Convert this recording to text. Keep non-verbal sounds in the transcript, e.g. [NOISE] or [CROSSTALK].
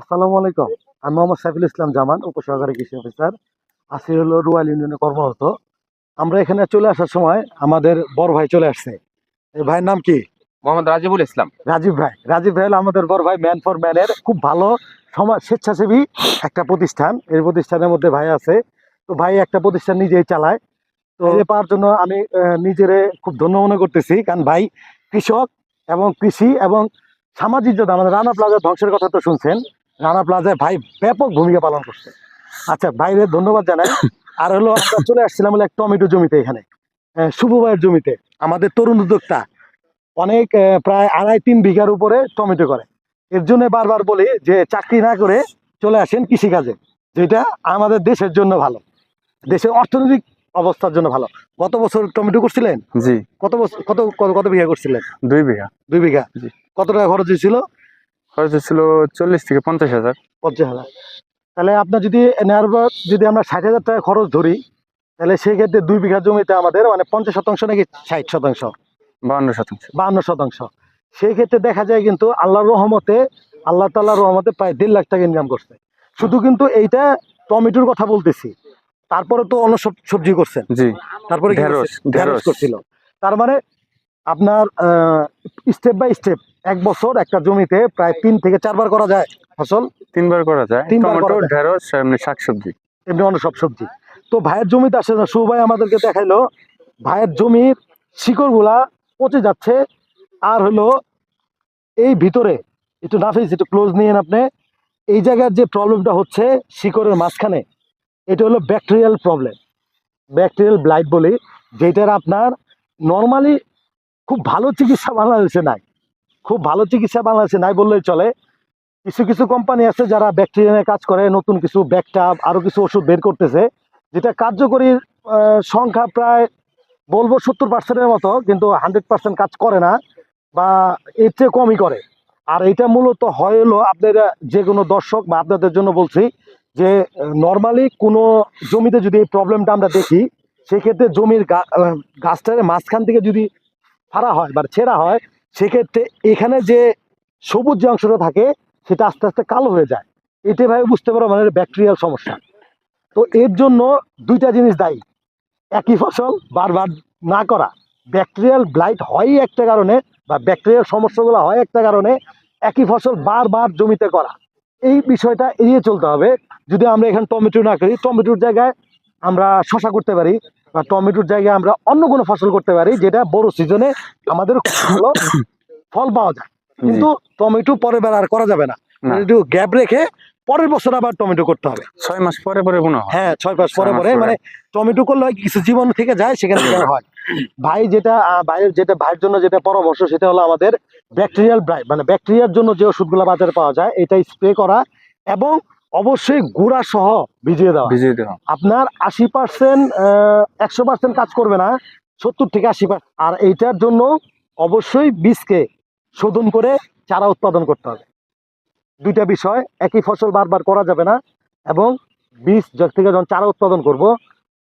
আসসালামু আলাইকুম। আমি মোহাম্মদ সাইফুল ইসলাম জামান উপসহকারী কৃষি অফিসার। আসি হলো রুয়াল ইউনিয়নে কর্মরত। আমরা এখানে চলে আসার সময় আমাদের বড় ভাই চলে আসছে। এই ভাইয়ের নাম কি? মোহাম্মদ রাজিবুল ইসলাম। রাজীব ভাই। রাজীব ভাই হলো আমাদের বড় ভাই ম্যান ফর ম্যানের খুব ভালো সমাজ স্বেচ্ছাসেবী একটা প্রতিষ্ঠান। এই প্রতিষ্ঠানের মধ্যে ভাই আছে। তো ভাই একটা প্রতিষ্ঠান নিজেই চালায়। তো এ পাওয়ার জন্য আমি নিজেরে খুব ধন্য মনে করতেছি। কারণ ভাই কৃষক এবং কৃষি এবং সামাজিক যোদ্ধা আমাদের রানা প্লাজা ধ্বংসের কথা তো শুনছেন। রানা প্লাজায় ভাই ব্যাপক ভূমিকা পালন করছে। আচ্ছা ভাইরে ধন্যবাদ জানাই। [LAUGHS] আর হলো আমরা চলে আসছিলাম হলো টমেটো জমিতে এখানে শুভ ভাইয়ের জমিতে। আমাদের তরুণ উদ্যোক্তা অনেক প্রায় আড়াই তিন বিঘার উপরে টমেটো করে। এর জন্য বারবার বলি যে চাকরি না করে চলে আসেন কৃষিকাজে যেটা আমাদের দেশের জন্য ভালো। দেশের অর্থনৈতিক অবস্থার জন্য ভালো। গত বছর টমেটো করছিলেন? জি। কত বছর কত কত কত বিঘা করছিলেন? দুই বিঘা। দুই বিঘা। কত টাকা খরচ হয়েছিল? খরচ ছিল চল্লিশ থেকে পঞ্চাশ হাজার। পঞ্চাশ হাজার। তাহলে আপনার যদি নেওয়ার যদি আমরা ষাট হাজার টাকা খরচ ধরি তাহলে সেই ক্ষেত্রে দুই বিঘা জমিতে আমাদের মানে পঞ্চাশ শতাংশ নাকি ষাট শতাংশ? বাউন্ন শতাংশ। বাহান্ন শতাংশ। সেই ক্ষেত্রে দেখা যায় কিন্তু আল্লাহর রহমতে আল্লাহ তাল্লাহর রহমতে প্রায় দেড় লাখ টাকা ইনকাম করছে। শুধু কিন্তু এইটা টমেটোর কথা বলতেছি। তারপরে তো অন্য সব সবজি করছেন। জি। তারপরে? ঢেঁড়স। ঢেঁড়স। করছিল। তার মানে আপনার স্টেপ বাই স্টেপ এক বছর একটা জমিতে প্রায় তিন থেকে চারবার করা যায় ফসল? তিনবার করা যায়। তিনবার টমেটো করা ঢেঁড়স এমনি শাকসবজি। এমনি অন্য সব সবজি। তো ভাইয়ের জমিতে আসে না সু ভাই আমাদেরকে দেখাইলো ভাইয়ের জমির শিকড়গুলা পচে যাচ্ছে আর হলো এই ভিতরে একটু নাফিস একটু ক্লোজ নিয়েন আপনি এই জায়গার যে প্রবলেমটা হচ্ছে শিকড়ের মাঝখানে এটা হলো ব্যাকটেরিয়াল প্রবলেম ব্যাকটেরিয়াল ব্লাইট বলি যেটার আপনার নর্মালি খুব ভালো চিকিৎসা বাংলাদেশে নাই। খুব ভালো চিকিৎসা বাংলাদেশে নাই বললেই চলে। কিছু কিছু কোম্পানি আছে যারা ব্যাকটেরিয়া কাজ করে, নতুন কিছু ব্যাকটাপ আরও কিছু ওষুধ বের করতেছে, যেটা কার্যকরী সংখ্যা প্রায় বলব সত্তর পার্সেন্টের মতো, কিন্তু হান্ড্রেড পার্সেন্ট কাজ করে না বা এর চেয়ে কমই করে। আর এটা মূলত হয় হলো আপনারা যে কোনো দর্শক বা আপনাদের জন্য বলছি যে নর্মালি কোনো জমিতে যদি এই প্রবলেমটা আমরা দেখি, সেক্ষেত্রে জমির গাছটার মাঝখান থেকে যদি ফাড়া হয় বা ছেঁড়া হয়, সেক্ষেত্রে এখানে যে সবুজ যে অংশটা থাকে, সেটা আস্তে আস্তে কালো হয়ে যায়। এতে ভাবে বুঝতে পারো মানে ব্যাকটেরিয়াল সমস্যা। তো এর জন্য দুইটা জিনিস দায়ী। একই ফসল বারবার না করা। ব্যাকটেরিয়াল ব্লাইট হয় একটা কারণে বা ব্যাকটেরিয়াল সমস্যাগুলো হয় একটা কারণে একই ফসল বারবার জমিতে করা। এই বিষয়টা এড়িয়ে চলতে হবে। যদি আমরা এখানে টমেটো না করি, টমেটোর জায়গায় আমরা শশা করতে পারি। বা টমেটোর জায়গায় আমরা অন্য কোনো ফসল করতে পারি যেটা বড় সিজনে আমাদের ভালো ফল পাওয়া যায়। কিন্তু টমেটো পরের বার আর করা যাবে না। একটু গ্যাপ রেখে পরের বছর আবার টমেটো করতে হবে। ছয় মাস পরে পরে মনে হয়। হ্যাঁ ছয় মাস পরে পরে। মানে টমেটো করলে হয় কিছু জীবন থেকে যায় সেখানে হয়। ভাই যেটা ভাইয়ের যেটা ভাইয়ের জন্য যেটা পরামর্শ সেটা হলো আমাদের ব্যাকটেরিয়াল ব্রাইট মানে ব্যাকটেরিয়ার জন্য যে ওষুধগুলো বাজারে পাওয়া যায় এটা স্প্রে করা এবং অবশ্যই গুড়া সহ ভিজিয়ে দেওয়া। ভিজিয়ে দেওয়া। আপনার আশি পার্সেন্ট একশো পার্সেন্ট কাজ করবে না সত্তর থেকে আশি পার্সেন্ট আর এইটার জন্য অবশ্যই বীজকে শোধন করে চারা উৎপাদন করতে হবে। দুইটা বিষয় একই ফসল বারবার করা যাবে না এবং বীজ যখন থেকে যখন চারা উৎপাদন করব